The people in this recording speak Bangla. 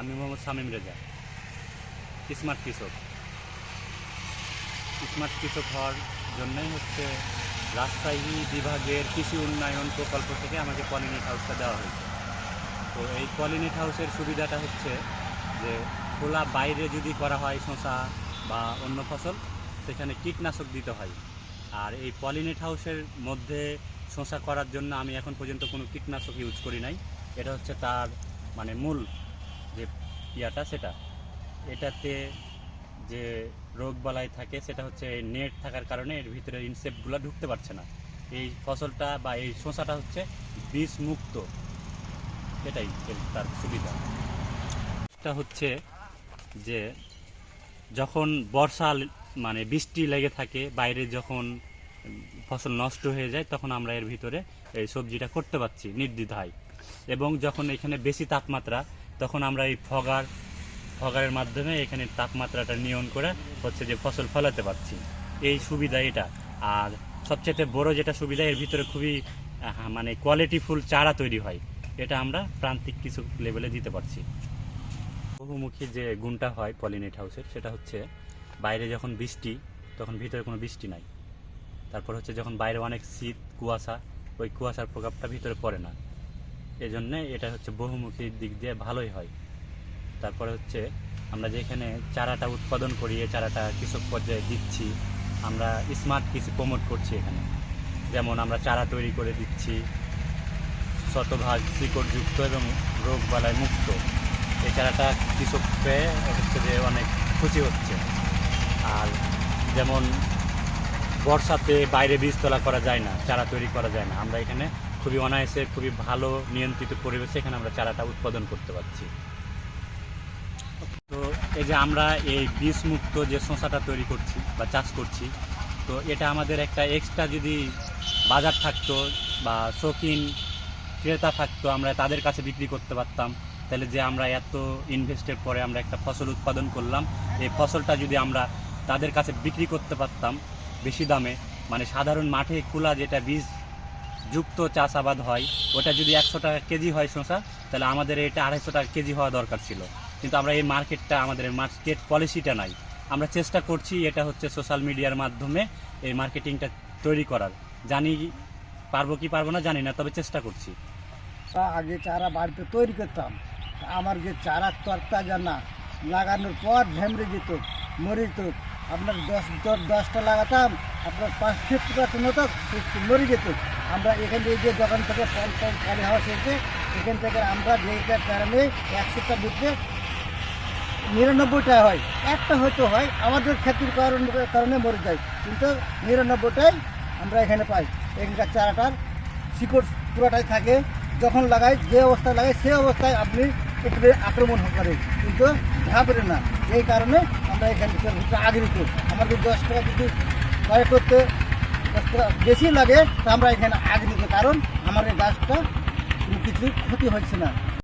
আমি মোহাম্মদ শামীম রেজা। স্মার্ট কৃষক। স্মার্ট কৃষক হওয়ার জন্যই হচ্ছে রাজশাহী বিভাগের কৃষি উন্নয়ন প্রকল্প থেকে আমাকে পলিনেট হাউসটা দেওয়া হয়েছে। তো এই পলিনেট হাউসের সুবিধাটা হচ্ছে যে খোলা বাইরে যদি করা হয় শশা বা অন্য ফসল, সেখানে কীটনাশক দিতে হয়। আর এই পলিনেট হাউসের মধ্যে শশা করার জন্য আমি এখন পর্যন্ত কোনো কীটনাশক ইউজ করি নাই। এটা হচ্ছে তার মানে মূল ইয়াটা সেটা। এটাতে যে রোগ বালাই থাকে, সেটা হচ্ছে নেট থাকার কারণে এর ভিতরে ইনসেপ্টগুলো ঢুকতে পারছে না। এই ফসলটা বা এই শসাটা হচ্ছে বিষ মুক্ত এটাই তার সুবিধা। এটা হচ্ছে যে যখন বর্ষা মানে বৃষ্টি লেগে থাকে, বাইরে যখন ফসল নষ্ট হয়ে যায়, তখন আমরা এর ভিতরে এই সবজিটা করতে পারছি নির্দ্বিধায়। এবং যখন এখানে বেশি তাপমাত্রা তখন আমরা এই ফগার, ফগারের মাধ্যমে এখানে তাপমাত্রাটা নিয়ন্ত্রণ করে হচ্ছে যে ফসল ফলাতে পারছি। এই সুবিধা এটা। আর সবচেয়ে বড় যেটা সুবিধা, এর ভিতরে খুবই মানে কোয়ালিটিফুল চারা তৈরি হয়, এটা আমরা প্রান্তিক কিছু লেভেলে দিতে পারছি। বহুমুখী যে গুণটা হয় পলিনেট হাউসের সেটা হচ্ছে বাইরে যখন বৃষ্টি, তখন ভিতরে কোনো বৃষ্টি নাই। তারপর হচ্ছে যখন বাইরে অনেক শীত, কুয়াশা, ওই কুয়াশার প্রভাবটা ভিতরে পড়ে না। এই জন্যে এটা হচ্ছে বহুমুখী দিক দিয়ে ভালোই হয়। তারপরে হচ্ছে আমরা যেখানে চারাটা উৎপাদন করি এই চারাটা কৃষক পর্যায়ে দিচ্ছি, আমরা স্মার্ট কৃষি প্রমোট করছি এখানে। যেমন আমরা চারা তৈরি করে দিচ্ছি, শতভাগ শিকড়যুক্ত এবং রোগ বালায় মুক্ত। এই চারাটা কৃষক পেয়ে হচ্ছে যে অনেক খুশি হচ্ছে। আর যেমন বর্ষাতে বাইরে বীজতলা করা যায় না, চারা তৈরি করা যায় না। আমরা এখানে খুবই অনায়াসে, খুবই ভালো নিয়ন্ত্রিত পরিবেশে এখানে আমরা চারাটা উৎপাদন করতে পারছি। তো এই যে আমরা এই বীজ মুক্ত যে শসাটা তৈরি করছি বা চাষ করছি, তো এটা আমাদের একটা এক্সট্রা যদি বাজার থাকতো বা শৌখিন ক্রেতা থাকতো, আমরা তাদের কাছে বিক্রি করতে পারতাম। তাহলে যে আমরা এত ইনভেস্টের পরে আমরা একটা ফসল উৎপাদন করলাম, এই ফসলটা যদি আমরা তাদের কাছে বিক্রি করতে পারতাম বেশি দামে মানে সাধারণ মাঠে খোলা যেটা বীজ যুক্ত চাষাবাদ হয়, ওটা যদি একশো টাকা কেজি হয় শসা, তাহলে আমাদের এটা আড়াইশো টাকা কেজি হওয়া দরকার ছিল। কিন্তু আমরা এই মার্কেটটা, আমাদের মার্কেট পলিসিটা নাই। আমরা চেষ্টা করছি এটা হচ্ছে সোশ্যাল মিডিয়ার মাধ্যমে এই মার্কেটিংটা তৈরি করার। জানি পারব কি পারব না, জানি না, তবে চেষ্টা করছি। আগে চারা বাড়িতে তৈরি করতাম। আমার যে চারা তরতা জানা, লাগানোর পর ঝেমড়ে যেত, মরে যেত। আপনার দশ দশ দশটা লাগাতাম, আপনার পাঁচ ফিফটি পার্সেন্ট মতো মরে যেত। আমরা এখান থেকে যে দোকান থেকে ফল কালি হাউস হয়েছে এখান থেকে আমরা যেইটার কারণে একশোটা দিতে নিরানব্বইটা হয়। একটা হয়তো হয়, আমাদের ক্ষতির কারণ কারণে মরে যায়, কিন্তু নিরানব্বইটাই আমরা এখানে পাই। এখানকার চারাটার শিকড় পুরোটাই থাকে, যখন লাগাই, যে অবস্থায় লাগাই সে অবস্থায় আপনি একটু আক্রমণ করে। কিন্তু ঘাবড়ে না, এই কারণে আমরা এখানে একটু আগ্রহীত আমাদের দশ টাকা যদি ক্রয় করতে বেশি লাগে তো আমরা এখানে আগ্রহীত কারণ আমার এই গাছটা কিছু ক্ষতি হচ্ছে না।